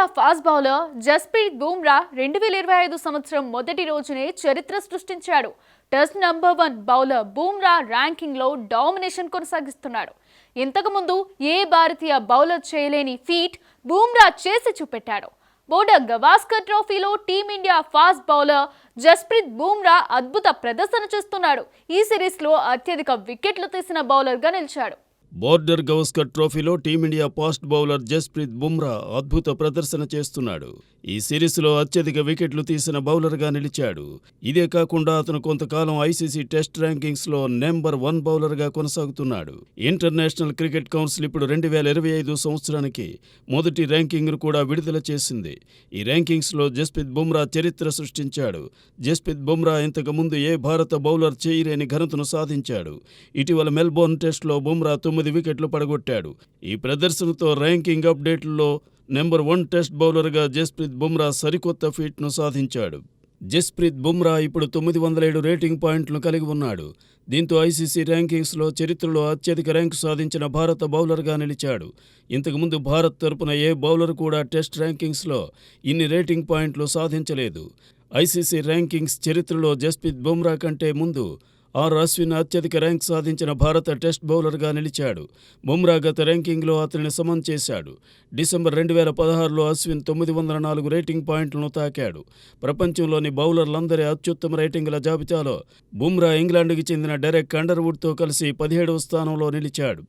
Team India fast bowler Jasprit Bumrah రెండు వేల ఇరవై ఐదు సంవత్సరం మొదటి రోజునే చరిత్ర సృష్టించాడు. Test number one bowler Bumrah ర్యాంకింగ్లో domination కొనసాగిస్తున్నాడు. ఇంతకుముందు ఏ భారతీయ బౌలర్ చేయలేని ఫీట్ బూమ్రా చేసి చూపెట్టాడు. బోర్డర్ గవాస్కర్ ట్రోఫీలో team India fast bowler Jasprit Bumrah అద్భుత ప్రదర్శన చేస్తున్నాడు. ఈ సిరీస్లో అత్యధిక వికెట్లు తీసిన బౌలర్గా నిలిచాడు. బోర్డర్ గవస్కర్ ట్రోఫీలో team India fast bowler Jasprit Bumrah అద్భుత ప్రదర్శన చేస్తున్నాడు. ఈ సిరీస్లో అత్యధిక వికెట్లు తీసిన బౌలర్గా నిలిచాడు. ఇదే కాకుండా అతను కొంతకాలం ఐసీసీ టెస్ట్ ర్యాంకింగ్స్లో నెంబర్ వన్ బౌలర్గా కొనసాగుతున్నాడు. ఇంటర్నేషనల్ క్రికెట్ కౌన్సిల్ ఇప్పుడు రెండు వేల ఇరవై ఐదు సంవత్సరానికి మొదటి ర్యాంకింగ్ను కూడా విడుదల చేసింది. ఈ ర్యాంకింగ్స్లో జస్ప్రీత్ బుమ్రా చరిత్ర సృష్టించాడు. జస్ప్రీత్ బుమ్రా ఇంతకుముందు ఏ భారత బౌలర్ చేయలేని ఘనతను సాధించాడు. ఇటీవల మెల్బోర్న్ టెస్ట్లో బుమ్రా తొమ్మిది వికెట్లు పడగొట్టాడు. ఈ ప్రదర్శనతో ర్యాంకింగ్ అప్డేట్లో నెంబర్ వన్ టెస్ట్ బౌలర్గా జస్ప్రీత్ బుమ్రా సరికొత్త ఫీట్ను సాధించాడు. జస్ప్రీత్ బుమ్రా ఇప్పుడు తొమ్మిది వందల ఏడు రేటింగ్ పాయింట్లను కలిగి ఉన్నాడు. దీంతో ఐసీసీ ర్యాంకింగ్స్లో చరిత్రలో అత్యధిక ర్యాంకు సాధించిన భారత బౌలర్గా నిలిచాడు. ఇంతకుముందు భారత్ తరపున ఏ బౌలర్ కూడా టెస్ట్ ర్యాంకింగ్స్లో ఇన్ని రేటింగ్ పాయింట్లు సాధించలేదు. ఐసీసీ ర్యాంకింగ్స్ చరిత్రలో జస్ప్రీత్ బుమ్రా కంటే ముందు ఆర్ అశ్విన్ అత్యధిక ర్యాంక్ సాధించిన భారత టెస్ట్ బౌలర్గా నిలిచాడు. బుమ్రా గత ర్యాంకింగ్లో అతనిని సమన్ చేశాడు. డిసెంబర్ రెండు వేల పదహారులో అశ్విన్ తొమ్మిది వందల నాలుగు రేటింగ్ పాయింట్లను తాకాడు. ప్రపంచంలోని బౌలర్లందరి అత్యుత్తమ రేటింగుల జాబితాలో బుమ్రా ఇంగ్లాండ్కి చెందిన డెరెక్ అండర్వుడ్తో కలిసి పదిహేడవ స్థానంలో నిలిచాడు.